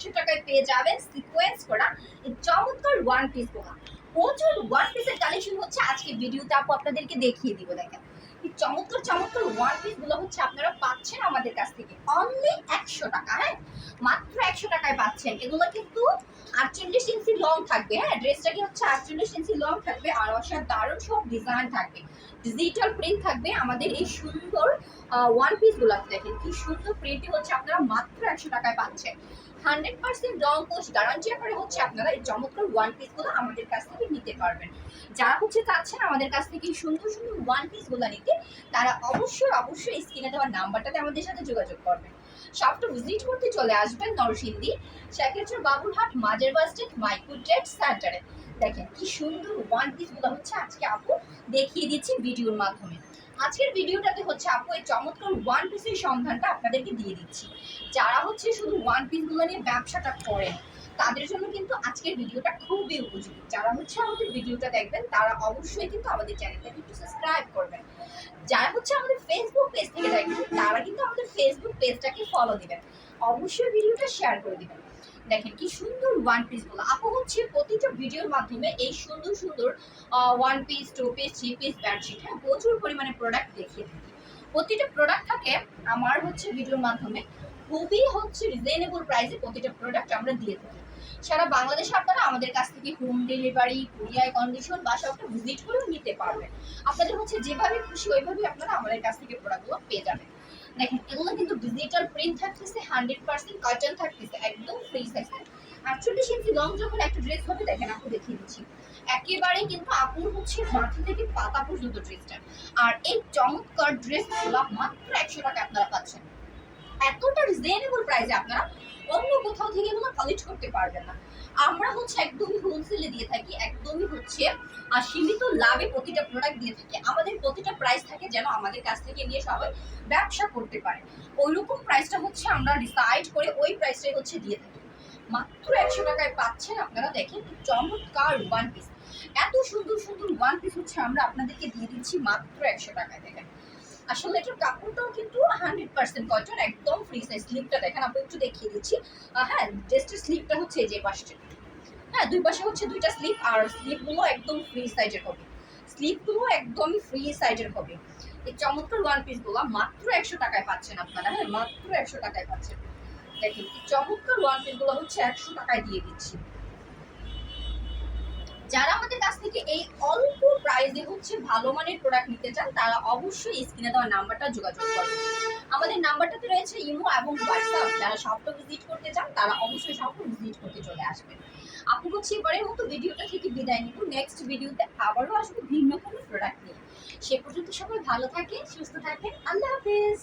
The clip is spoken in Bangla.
একশো টাকায় পেয়ে যাবেন সিকোয়েন্স করা চমৎকার ওয়ান পিস প্রচুর ওয়ান পিসের কালেকশন হচ্ছে। আজকে ভিডিওতে আপু আপনাদেরকে দেখিয়ে দিব, দেখেন। এই চমৎকার চমৎকার ওয়ান পিসগুলো হচ্ছে আপনারা পাচ্ছেন আমাদের কাছ থেকে। অনলি একশো টাকা হ্যাঁ? মাত্র একশো টাকায় পাচ্ছেন। এগুলো কিন্তু আটচল্লিশ লং থাকবে হ্যাঁ? ড্রেসটা কি হচ্ছে আটচল্লিশ ইঞ্চি লং থাকবে আর অসাধারণ সব ডিজাইন থাকবে। ডিজিটাল প্রিন্ট থাকবে আমাদের এই সুন্দর ওয়ান পিসগুলো দেখেন, কি সুন্দর প্রিন্টে হচ্ছে আপনারা মাত্র একশো টাকায় পাচ্ছেন। হান্ড্রেড পার্সেন্ট রং কোচ গ্যারান্টি করে হচ্ছে আপনারা এই চমৎকার ওয়ান পিসগুলো আমাদের কাছ থেকে নিতে পারবেন। যারা হচ্ছে চাচ্ছেন আমাদের কাছ থেকে এই সুন্দর সুন্দর ওয়ান পিসগুলো নিতে, তারা অবশ্যই অবশ্যই স্ক্রিনে দেওয়া নাম্বারটাতে আমাদের সাথে যোগাযোগ করবেন। ভিজিট করতে চলে আসবেন নরসিংদী। সেক্ষেত্রে বাবুরহাট, মাজার বাস স্ট্যান্ড সেন্টারে। দেখেন কি সুন্দর ওয়ান পিসগুলো হচ্ছে আজকে আপু, দেখিয়ে দিচ্ছি ভিডিওর মাধ্যমে। আজকের ভিডিওটাতে হচ্ছে আপু, এই চমৎকার ওয়ান পিসের সন্ধানটা আপনাদেরকে দিয়ে দিচ্ছি। যারা হচ্ছে শুধু ওয়ান পিসগুলো নিয়ে ব্যবসাটা করেন তাদের জন্য কিন্তু আজকের ভিডিওটা খুবই উপযোগী। যারা হচ্ছে আমাদের ভিডিওটা দেখবেন, তারা অবশ্যই কিন্তু আমাদের চ্যানেলটাকে একটু সাবস্ক্রাইব করবেন। যারা হচ্ছে আমাদের ফেসবুক পেজ থেকে দেখবেন, তারা কিন্তু আমাদের ফেসবুক পেজটাকে ফলো দিবেন। অবশ্যই ভিডিওটা শেয়ার করে দিবেন। দেখেন কি সুন্দর ওয়ান পিসগুলো। আপু হচ্ছে প্রতিটা ভিডিওর মাধ্যমে এই সুন্দর সুন্দর one piece two piece three piece bedsheet হ্যাঁ প্রচুর পরিমাণে প্রোডাক্ট দেখিয়ে থাকি। প্রতিটা প্রোডাক্ট থাকে আমার হচ্ছে ভিডিওর মাধ্যমে। খুবই হচ্ছে রিজনেবল প্রাইসে প্রতিটা প্রোডাক্ট আমরা দিয়ে থাকি। সারা বাংলাদেশে আপনারা আমাদের কাছ থেকে হোম ডেলিভারি কুরিয়ার কন্ডিশন বা সবটা ভিজিট করেও নিতে পারবেন। আপনাদের হচ্ছে যেভাবে খুশি ওইভাবে আপনারা আমাদের কাছ থেকে প্রোডাক্টগুলো পেয়ে যাবেন। দেখেন, এগুলো কিন্তু ডিজিটাল প্রিন্ট থাকতেছে হান্ড্রেড পার্সেন্ট কটন থাকতেছে, একদম ফ্রি সাইজ আটচল্লিশ ইঞ্চি লং যখন একটা ড্রেস হবে, দেখেন আপু দেখিয়ে দিচ্ছি। একেবারে কিন্তু আপুর হচ্ছে মাথা থেকে পাতা পর্যন্ত ড্রেসটা আর এই চমৎকার ড্রেসগুলো মাত্র একশো টাকা আপনারা পাচ্ছেন। এতটা রিজনেবল প্রাইসে আপনারা অন্য কোথাও থেকে এগুলো কালেক্ট করতে পারবেন না। আমরা হচ্ছে একদমই হোলসেলে দিয়ে থাকি, একদমই হচ্ছে সীমিত লাভে প্রতিটা প্রোডাক্ট দিয়ে থাকি। আমাদের প্রতিটা প্রাইস থাকে যেন আমাদের কাছ থেকে নিয়ে সবাই ব্যবসা করতে পারে। ওই রকম প্রাইসটা হচ্ছে আমরা ডিসাইড করে ওই প্রাইসটাই হচ্ছে দিয়ে থাকি। মাত্র একশো টাকায় পাচ্ছেন আপনারা দেখেন চমৎকার ওয়ান পিস এত সুন্দর সুন্দর ওয়ান পিস হচ্ছে আমরা আপনাদেরকে দিয়ে দিচ্ছি মাত্র একশো টাকায় দেখেন আসলে এটার কাপড়টাও কিন্তু হান্ড্রেড পার্সেন্ট কটন একদম ফ্রি সাইজ স্লিপটা দেখেন আপনি একটু দেখিয়ে দিচ্ছি। হ্যাঁ ড্রেসটার স্লিপটা হচ্ছে এই যে পাশে। হ্যাঁ দুই পাশে হচ্ছে দুইটা স্লিপ আর স্লিপগুলো একদম ফ্রি সাইজের হবে। স্লিপগুলো একদমই ফ্রি সাইজের হবে। এই চমৎকার ওয়ান পিসগুলো মাত্র একশো টাকায় পাচ্ছেন আপনারা। হ্যাঁ মাত্র একশো টাকায় পাচ্ছেন। দেখেন চমৎকার ওয়ান পিসগুলো হচ্ছে একশো টাকায় দিয়ে দিচ্ছি। যারা আমাদের কাছ থেকে এই অল্প প্রাইসে হচ্ছে ভালো মানের প্রোডাক্ট নিতে চান, তারা অবশ্যই স্ক্রিনে দেওয়া নাম্বারটা যোগাযোগ করবেন আমাদের নাম্বারটাতে রয়েছে ইমো এবং হোয়াটসঅ্যাপ যারা শপটা ভিজিট করতে চান, তারা অবশ্যই শপটা ভিজিট করতে চলে আসবেন। আপনি হচ্ছে এবারের মতো ভিডিওটা থেকে বিদায় নিব। নেক্সট ভিডিওতে আবারও আসব ভিন্ন কোনো প্রোডাক্ট নিয়ে। সে পর্যন্ত সবাই ভালো থাকে সুস্থ থাকে আল্লাহ হাফেজ!